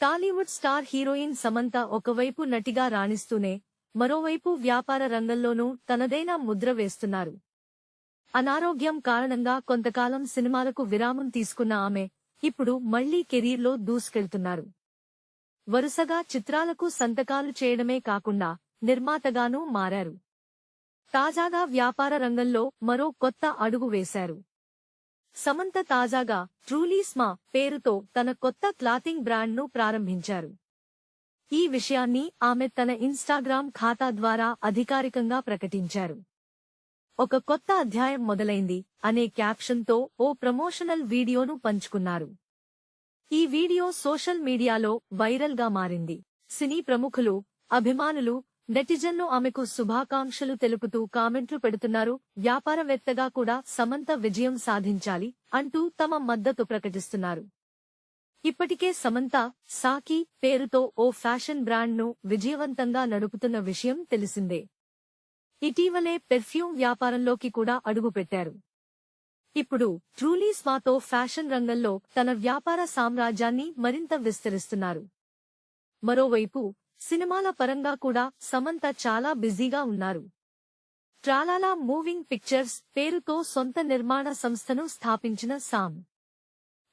Tollywood star heroine Samantha ఒకవైపు నటిగా రాణిస్తూనే మరోవైపు వ్యాపార రంగంలోనూ తనదైన ముద్ర వేస్తున్నారు. అనారోగ్యం కారణంగా కొంతకాలం సినిమాలకు విరామం తీసుకున్న ఆమె ఇప్పుడు మళ్ళీ కెరీర్లో దూసుకెళ్తున్నారు. వరుసగా చిత్రాలకు సంతకాలు చేయడమే కాకుండా నిర్మాతగానూ మారారు. తాజాగా వ్యాపార రంగంలో మరో కొత్త అడుగు వేశారు. సమంత తాజాగా ట్రూలీస్మా పేరుతో తన కొత్త క్లాతింగ్ బ్రాండ్ను ప్రారంభించారు. ఈ విషయాన్ని ఆమె తన ఇన్స్టాగ్రామ్ ఖాతా ద్వారా అధికారికంగా ప్రకటించారు. ఒక కొత్త అధ్యాయం మొదలైంది అనే క్యాప్షన్తో ఓ ప్రమోషనల్ వీడియోను పంచుకున్నారు. ఈ వీడియో సోషల్ మీడియాలో వైరల్గా మారింది. సినీ ప్రముఖులు అభిమానులు నెటిజన్లు ఆమెకు శుభాకాంక్షలు తెలుపుతూ కామెంట్లు పెడుతున్నారు. వ్యాపారవేత్తగా కూడా సమంత విజయం సాధించాలి అంటూ తమ మద్దతు ప్రకటిస్తున్నారు. ఇప్పటికే సమంత సాకి పేరుతో ఓ ఫ్యాషన్ బ్రాండ్ను విజయవంతంగా నడుపుతున్న విషయం తెలిసిందే. ఇటీవలే పెర్ఫ్యూమ్ వ్యాపారంలోకి కూడా అడుగుపెట్టారు. ఇప్పుడు ట్రూలీ స్మాతో ఫ్యాషన్ రంగంలో తన వ్యాపార సామ్రాజ్యాన్ని మరింత విస్తరిస్తున్నారు. మరోవైపు సినిమాల పరంగా కూడా సమంత చాలా బిజీగా ఉన్నారు. ట్రాలాలా మూవింగ్ పిక్చర్స్ పేరుతో సొంత నిర్మాణ సంస్థను స్థాపించిన సామ్.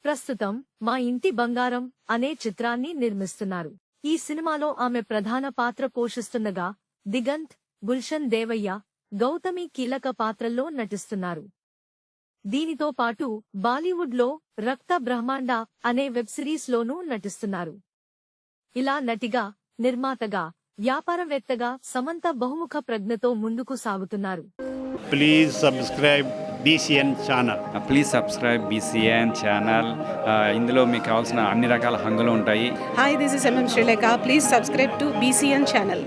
ప్రస్తుతం మా ఇంటి బంగారం అనే చిత్రాన్ని నిర్మిస్తున్నారు. ఈ సినిమాలో ఆమె ప్రధాన పాత్ర పోషిస్తుండగా దిగంత్ గుల్షన్ దేవయ్య గౌతమి కీలక పాత్రల్లో నటిస్తున్నారు. దీనితో పాటు బాలీవుడ్లో రక్త బ్రహ్మాండ అనే వెబ్ సిరీస్ లోనూ నటిస్తున్నారు. ఇలా నటిగా నిర్మాతగా వ్యాపారవేత్తగా సమంత బహుముఖ ప్రజ్ఞతో ముందుకు సాగుతున్నారు please subscribe BCN channel please subscribe BCN channel ఇందులో మీకు కావాల్సిన అన్ని రకాల హంగులు ఉంటాయి Hi, this is MM Sri Lanka. Please subscribe to BCN channel.